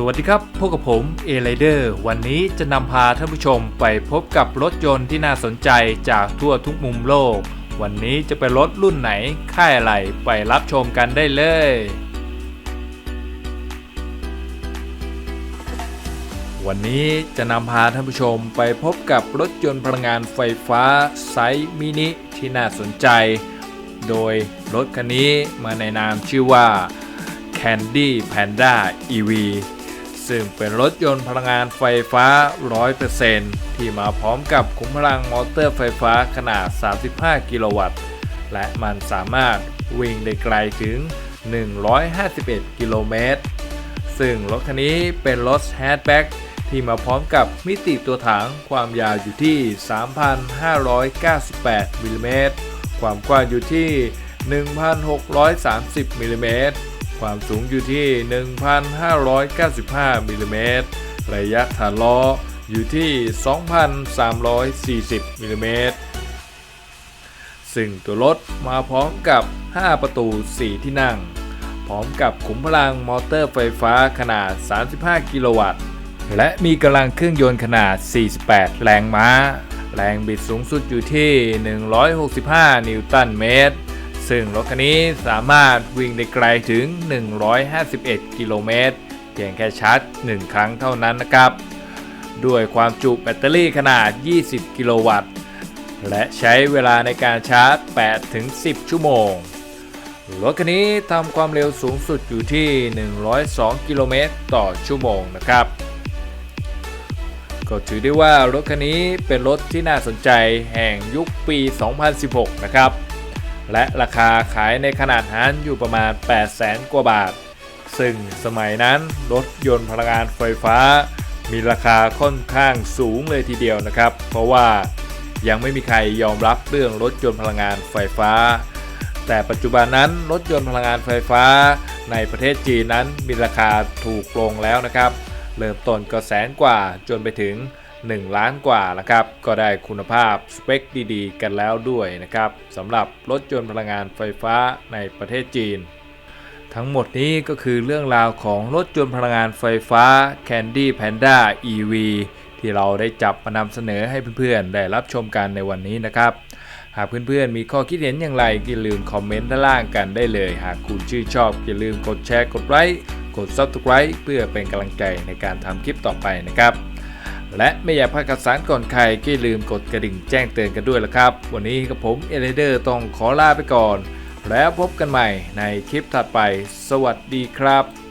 สวัสดีครับ พบกับผมเอไ i เดอร์วันนี้จะนำพาท่านผู้ชมไปพบกับรถยนต์ที่น่าสนใจจากทั่วทุกมุมโลก วันนี้จะเป็นรถรุ่นไหน ค่ายอะไร ไปรับชมกันได้เลย วันนี้จะนำพาท่านผู้ชมไปพบกับรถยนต์พลังงานไฟฟ้าไซส์มินิที่น่าสนใจ โดยรถคันนี้มาในนามชื่อว่า Candy Panda EV ซึ่งเป็นรถยนต์พลังงานไฟฟ้า 100%ที่มาพร้อมกับขุมพลังมอเตอร์ไฟฟ้าขนาด 35 กิโลวัตต์ และมันสามารถวิ่งได้ไกลถึง 151 กิโลเมตร ซึ่งรถคันนี้เป็นรถแฮชแบ็กที่มาพร้อมกับมิติตัวถังความยาวอยู่ที่ 3,598มิลลิเมตร ความกว้างอยู่ที่ 1,630มิลลิเมตร ความสูงอยู่ที่ 1,595มิลลิเมตร ระยะฐานล้ออยู่ที่ 2,340มิลลิเมตร ซึ่งตัวรถมาพร้อมกับ 5 ประตู 4 ที่นั่ง พร้อมกับขุมพลังมอเตอร์ไฟฟ้าขนาด 35 กิโลวัตต์ และมีกำลังเครื่องยนต์ขนาด 48 แรงม้า แรงบิดสูงสุดอยู่ที่ 165 นิวตันเมตร ซึ่งรถคันนี้สามารถวิ่งได้ไกลถึง 151 กิโลเมตร เพียงแค่ชาร์จ 1 ครั้งเท่านั้นนะครับ ด้วยความจุแบตเตอรี่ขนาด 20 กิโลวัตต์ และใช้เวลาในการชาร์จ 8-10 ชั่วโมง รถคันนี้ทำความเร็วสูงสุดอยู่ที่ 102 กิโลเมตรต่อชั่วโมงนะครับก็ถือได้ว่ารถคันนี้เป็นรถที่น่าสนใจแห่งยุคปี 2016 นะครับ และราคาขายในขนาดนั้นอยู่ประมาณ 800,000 กว่าบาท ซึ่งสมัยนั้นรถยนต์พลังงานไฟฟ้า มีราคาค่อนข้างสูงเลยทีเดียวนะครับ เพราะว่ายังไม่มีใครยอมรับเรื่องรถยนต์พลังงานไฟฟ้า แต่ปัจจุบันนั้นรถยนต์พลังงานไฟฟ้า ในประเทศจีนนั้นมีราคาถูกลงแล้วนะครับ เริ่มต้นก็แสนกว่าจนไปถึง 1 ล้านกว่านะครับ ก็ได้คุณภาพสเปคดีๆ กันแล้วด้วยนะครับสำหรับรถยนต์พลังงานไฟฟ้าในประเทศจีน ทั้งหมดนี้ก็คือเรื่องราวของรถยนต์พลังงานไฟฟ้า Candy Panda EV ที่เราได้จับมานำเสนอให้เพื่อนๆ ได้รับชมกันในวันนี้นะครับ หากเพื่อนๆ มีข้อคิดเห็นอย่างไรอย่าลืมคอมเมนต์ด้านล่างกันได้เลย หากคุณชื่นชอบอย่าลืมกดแชร์กดไลค์กด Subscribe เพื่อเป็นกำลังใจในการทำคลิปต่อไปนะครับ และไม่อยากพลาดข่าวสารก่อนใครก็อย่าลืมกดกระดิ่งแจ้งเตือนกันด้วยละครับ วันนี้กับผมเอเลเดอร์ต้องขอลาไปก่อน แล้วพบกันใหม่ในคลิปถัดไป สวัสดีครับ